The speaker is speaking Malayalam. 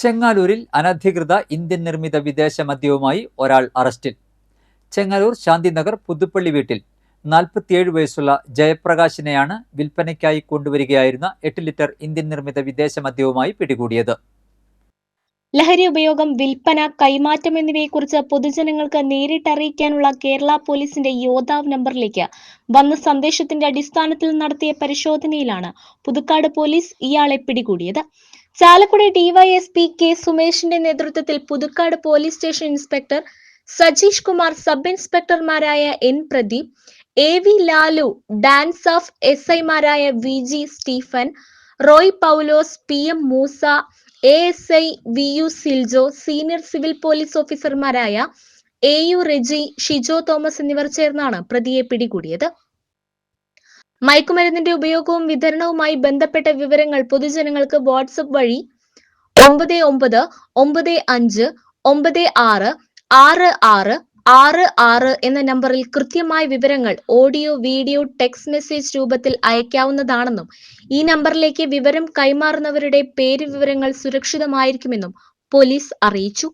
ചെങ്ങാലൂരിൽ അനധികൃത ഇന്ത്യൻ നിർമ്മിത വിദേശ മദ്യവുമായി ഒരാൾ അറസ്റ്റിൽ. ചെങ്ങാലൂർ ശാന്തിനഗർ പുതുപ്പള്ളി വീട്ടിൽ നാൽപ്പത്തിയേഴ് വയസ്സുള്ള ജയപ്രകാശിനെയാണ് വിൽപ്പനയ്ക്കായി കൊണ്ടുവരികയായിരുന്ന എട്ട് ലിറ്റർ ഇന്ത്യൻ നിർമ്മിത വിദേശ മദ്യവുമായി പിടികൂടിയത്. ലഹരി ഉപയോഗം വിൽപ്പന കൈമാറ്റം എന്നിവയെക്കുറിച്ച് പൊതുജനങ്ങൾക്ക് നേരിട്ടറിയിക്കാനുള്ള കേരള പോലീസിന്റെ യോദ്ധാവ് നമ്പറിലേക്ക് വന്ന സന്ദേശത്തിന്റെ അടിസ്ഥാനത്തിൽ നടത്തിയ പരിശോധനയിലാണ് പുതുക്കാട് പോലീസ് ഇയാളെ പിടികൂടിയത്. ചാലക്കുടി ഡിവൈഎസ്പി കെ സുമേഷിന്റെ നേതൃത്വത്തിൽ Puthukkad police station inspector Sajeesh Kumar sub ഇൻസ്പെക്ടർമാരായ N Pradeep A V Lalu DANSAF S ഐമാരായ V G Stephen Roy Paulose P M Moosa A S I V U Siljo senior civil police ഓഫീസർമാരായ A U Reji Shijo Thomas എന്നിവർ ചേർന്നാണ് പ്രതിയെ പിടികൂടിയത്. മയക്കുമരുന്നിന്റെ ഉപയോഗവും വിതരണവുമായി ബന്ധപ്പെട്ട വിവരങ്ങൾ പൊതുജനങ്ങൾക്ക് വാട്സപ്പ് വഴി ഒമ്പത് ഒമ്പത് ഒമ്പത് അഞ്ച് ഒമ്പത് ആറ് ആറ് ആറ് ആറ് ആറ് എന്ന നമ്പറിൽ കൃത്യമായ വിവരങ്ങൾ ഓഡിയോ വീഡിയോ ടെക്സ്റ്റ് മെസ്സേജ് രൂപത്തിൽ അയക്കാവുന്നതാണെന്നും ഈ നമ്പറിലേക്ക് വിവരം കൈമാറുന്നവരുടെ പേര് വിവരങ്ങൾ സുരക്ഷിതമായിരിക്കുമെന്നും പോലീസ് അറിയിച്ചു.